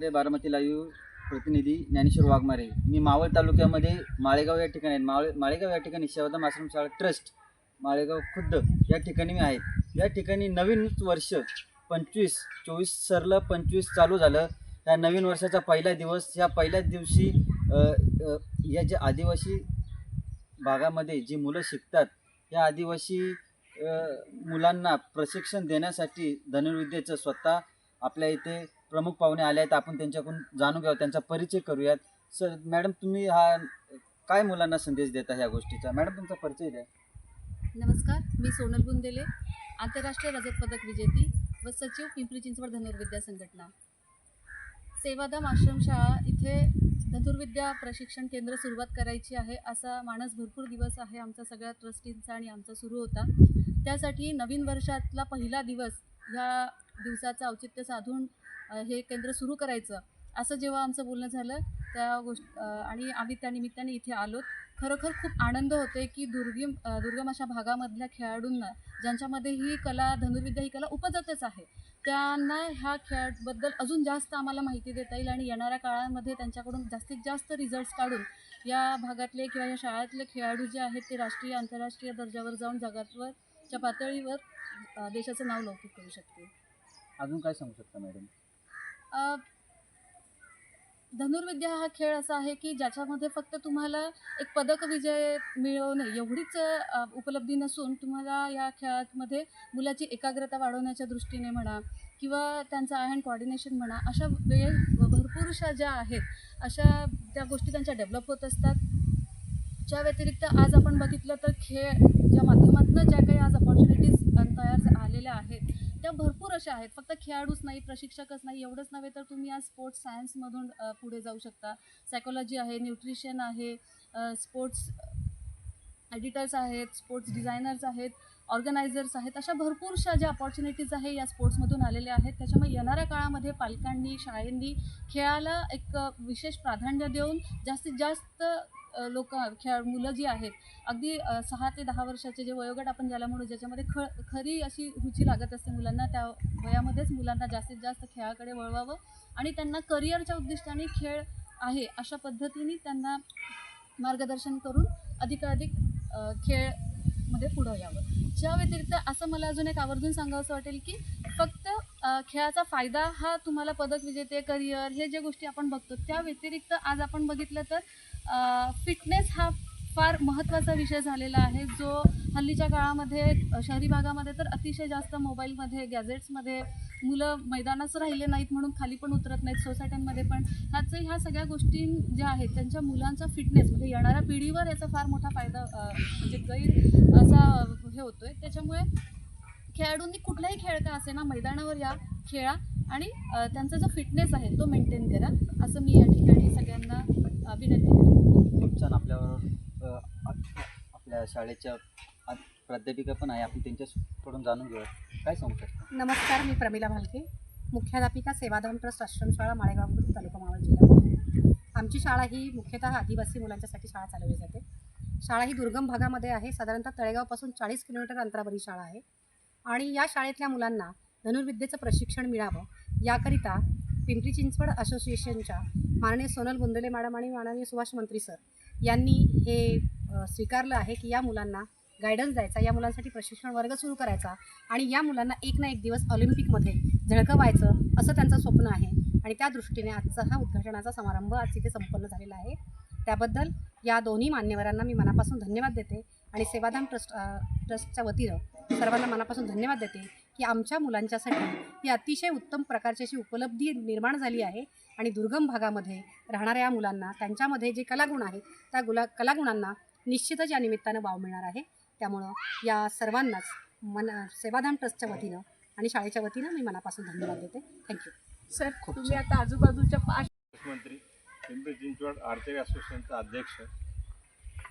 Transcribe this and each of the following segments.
ते बारामती लाईव्ह प्रतिनिधी ज्ञानेश्वर वाघमारे. मी मावळ तालुक्यामध्ये माळेगाव या ठिकाणी आहे. माळे माळेगाव या ठिकाणी शिवाधाम आश्रम शाळा ट्रस्ट माळेगाव खुद्द या ठिकाणी मी आहे. या ठिकाणी नवीन वर्ष पंचवीस चोवीस सरलं पंचवीस चालू झालं. या नवीन वर्षाचा पहिला दिवस या पहिल्याच दिवशी या जे आदिवासी भागामध्ये जी मुलं शिकतात या आदिवासी मुलांना प्रशिक्षण देण्यासाठी धनुर्विद्येचं स्वतः आपल्या इथे प्रमुख पाहुणे आले आहेत आपण त्यांच्याकडून जाणून घ्यावं त्यांचा परिचय करूयात. सर मॅडम तुम्ही हा काय मुलांना संदेश देता ह्या गोष्टीचा? मॅडम तुमचा परिचय द्या. नमस्कार मी सोनल गुंदेले आंतरराष्ट्रीय रजत पदक विजेती व सचिव पिंपरी चिंचवड धनुर्विद्या संघटना. सेवाधाम आश्रमशाळा इथे धनुर्विद्या प्रशिक्षण केंद्र सुरुवात करायची आहे असा मानस भरपूर दिवस आहे आमचा सगळ्या ट्रस्टींचा आणि आमचा सुरू होता. त्यासाठी नवीन वर्षातला पहिला दिवस ह्या दिवसाचं औचित्य साधून हे केंद्र सुरू करायचं. असं जेव्हा आमचं बोलणं झालं त्या गोष्ट आणि आम्ही त्या निमित्ताने इथे आलो खरोखर खूप आनंद होते की दुर्गम दुर्गम अशा भागामधल्या खेळाडूंना ज्यांच्यामध्ये ही कला धनुर्विद्या ही कला उपजतच आहे त्यांना ह्या खेळाबद्दल अजून जास्त आम्हाला माहिती देता येईल आणि येणाऱ्या काळामध्ये त्यांच्याकडून जास्तीत जास्त रिझल्ट्स काढून या भागातले किंवा या शाळेतले खेळाडू जे आहेत ते राष्ट्रीय आंतरराष्ट्रीय दर्जावर जाऊन जगातवरच्या पातळीवर देशाचं नाव लौकिक करू शकतील. अजून काय सांगू शकता मॅडम? धनुर्विद्या हा खेळ असा आहे की ज्याच्यामध्ये फक्त तुम्हाला एक पदक विजय मिळवणे एवढीच उपलब्धी नसून तुम्हाला या खेळामध्ये मुलाची एकाग्रता वाढवण्याच्या दृष्टीने म्हणा किंवा त्यांचं आय हँड कॉर्डिनेशन म्हणा अशा वेळ भरपूरशा ज्या आहेत अशा त्या गोष्टी त्यांच्या डेव्हलप होत असतात. ज्या व्यतिरिक्त आज आपण बघितलं तर खेळ ज्या माध्यमातून ज्या काही आज अपॉर्च्युनिटीज तयार आलेल्या आहेत त्या भरपूर अशा आहेत. फक्त खेळाडूच नाही प्रशिक्षकच नाही एवढंच नव्हे तर तुम्ही आज स्पोर्ट्स सायन्समधून पुढे जाऊ शकता. सायकोलॉजी आहे न्यूट्रिशन आहे स्पोर्ट्स एडिटर्स आहेत स्पोर्ट्स डिझायनर्स आहेत ऑर्गनायझर्स आहेत. अशा भरपूरशा ज्या अपॉर्च्युनिटीज आहे या स्पोर्ट्समधून आलेल्या आहेत. त्याच्यामुळे येणाऱ्या काळामध्ये पालकांनी शाळेंनी खेळाला एक विशेष प्राधान्य देऊन जास्तीत जास्त लोक खेळ मुलं जी आहेत अगदी सहा ते दहा वर्षाचे जे वयोगट आपण ज्याला म्हणू ज्याच्यामध्ये ख खरी अशी रुची लागत असते मुलांना त्या वयामध्येच मुलांना जास्तीत जास्त खेळाकडे वळवावं आणि त्यांना करिअरच्या उद्दिष्टाने खेळ आहे अशा पद्धतीने त्यांना मार्गदर्शन करून अधिकाधिक खेळ खेळमध्ये पुढं यावं. ज्या व्यतिरिक्त असं मला अजून एक आवर्जून सांगावंसं वाटेल की फक्त खेळाचा फायदा हा तुम्हाला पदक विजेते करिअर हे ज्या गोष्टी आपण बघतो त्या व्यतिरिक्त आज आपण बघितलं तर फिटनेस हा फार महत्त्वाचा विषय झालेला आहे. जो हल्लीच्या काळामध्ये शहरी भागामध्ये तर अतिशय जास्त मोबाईलमध्ये गॅझेट्समध्ये मुलं मैदानाच राहिले नाहीत म्हणून खाली पण उतरत नाहीत सोसायट्यांमध्ये पण. ह्याचं ह्या सगळ्या गोष्टी ज्या आहेत त्यांच्या मुलांचा फिटनेस म्हणजे येणाऱ्या पिढीवर याचा फार मोठा फायदा म्हणजे गैर असा हे होतो आहे त्याच्यामुळे खेळाडूंनी कुठलाही खेळ का असे ना मैदानावर या खेळा आणि त्यांचा जो फिटनेस आहे तो मेंटेन करा असं मी या ठिकाणी सगळ्यांना विनंती खूप छान आपल्याबरोबर अ, आप- आपल्या शाळेच्या प्राध्यापिका पण आहे आपण त्यांच्याकडून जाणून घेऊया. काय सांगू शकता? नमस्कार मी प्रमिला भालके मुख्याध्यापिका सेवाधाम ट्रस्ट आश्रमशाळा माळेगाव तालुका मावळ जिल्हा. आमची शाळा ही मुख्यतः आदिवासी मुलांच्यासाठी शाळा चालवली जाते. शाळा ही दुर्गम भागामध्ये आहे साधारणतः तळेगावपासून चाळीस किलोमीटर अंतरावर ही शाळा आहे. आणि या शाळेतल्या मुलांना धनुर्विद्येचं प्रशिक्षण मिळावं याकरिता पिंपरी चिंचवड असोसिएशनच्या माननीय सोनल गुंदले मॅडम आणि माननीय सुभाष मंत्री सर यांनी हे स्वीकारलं आहे की या मुलांना गायडन्स द्यायचा या मुलांसाठी प्रशिक्षण वर्ग सुरू करायचा आणि या मुलांना एक ना एक दिवस ऑलिम्पिकमध्ये झळकवायचं असं त्यांचं स्वप्न आहे आणि त्या दृष्टीने आजचा हा उद्घाटनाचा समारंभ आज इथे संपन्न झालेला आहे. त्याबद्दल या दोन्ही मान्यवरांना मी मनापासून धन्यवाद देते आणि सेवाधाम ट्रस्ट ट्रस्टच्या वतीनं सर्वांना मनापासून धन्यवाद देते की आमच्या मुलांच्यासाठी ही अतिशय उत्तम प्रकारची अशी उपलब्धी निर्माण झाली आहे आणि दुर्गम भागामध्ये राहणाऱ्या या मुलांना त्यांच्यामध्ये जे कलागुण आहेत त्या गुला कलागुणांना निश्चितच या निमित्तानं वाव मिळणार आहे. त्यामुळं या सर्वांनाच मन सेवाधाम ट्रस्टच्या वतीनं आणि शाळेच्या वतीनं मी मनापासून धन्यवाद देते. थँक्यू सर तुम्ही आता आजूबाजूच्या पाच मंत्री पिंपरी चिंचवड आर्चरी असोसिएशनचा अध्यक्ष.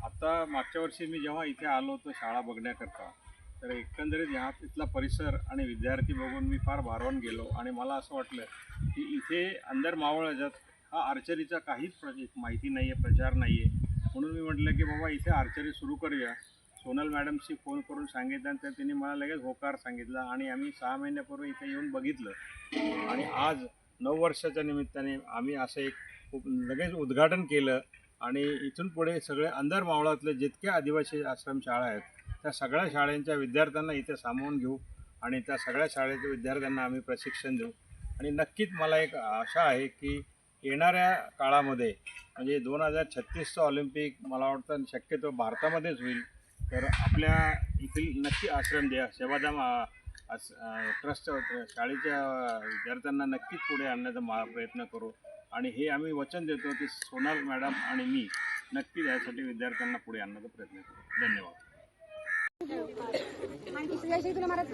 आता मागच्या वर्षी मी जेव्हा इथे आलो होतो शाळा बघण्याकरता तर एकंदरीत ह्या तिथला परिसर आणि विद्यार्थी बघून मी फार भारावून गेलो. आणि मला असं वाटलं की इथे अंदर मावळ ह्याच्यात हा आर्चरीचा काहीच प्र माहिती नाही आहे प्रचार नाही आहे म्हणून मी म्हटलं की बाबा इथे आर्चरी सुरू करूया. सोनल मॅडमशी फोन करून सांगितलं आणि त्यांनी मला लगेच होकार सांगितला आणि आम्ही सहा महिन्यापूर्वी इथे येऊन बघितलं. आणि आज नऊ वर्षाच्या निमित्ताने आम्ही असं एक खूप लगेच उद्घाटन केलं. आणि इथून पुढे सगळे अंदर मावळातले जितके आदिवासी आश्रमशाळा आहेत त्या सगळ्या शाळेंच्या विद्यार्थ्यांना इथे सामावून घेऊ आणि त्या सगळ्या शाळेच्या विद्यार्थ्यांना आम्ही प्रशिक्षण देऊ. आणि नक्कीच मला एक आशा आहे की येणाऱ्या काळामध्ये म्हणजे दोन हजार छत्तीसचं ऑलिम्पिक मला वाटतं शक्यतो भारतामध्येच होईल तर आपल्या इथली नक्की आश्रम द्या. सेवाधाम अ, आस- ट्रस्ट शाळेच्या विद्यार्थ्यांना नक्कीच पुढे आणण्याचा मा प्रयत्न करू. आणि हे आम्ही वचन देतो की सोनाल मॅडम आणि मी नक्कीच यासाठी विद्यार्थ्यांना पुढे आणण्याचा प्रयत्न करू. धन्यवाद. तुला मारत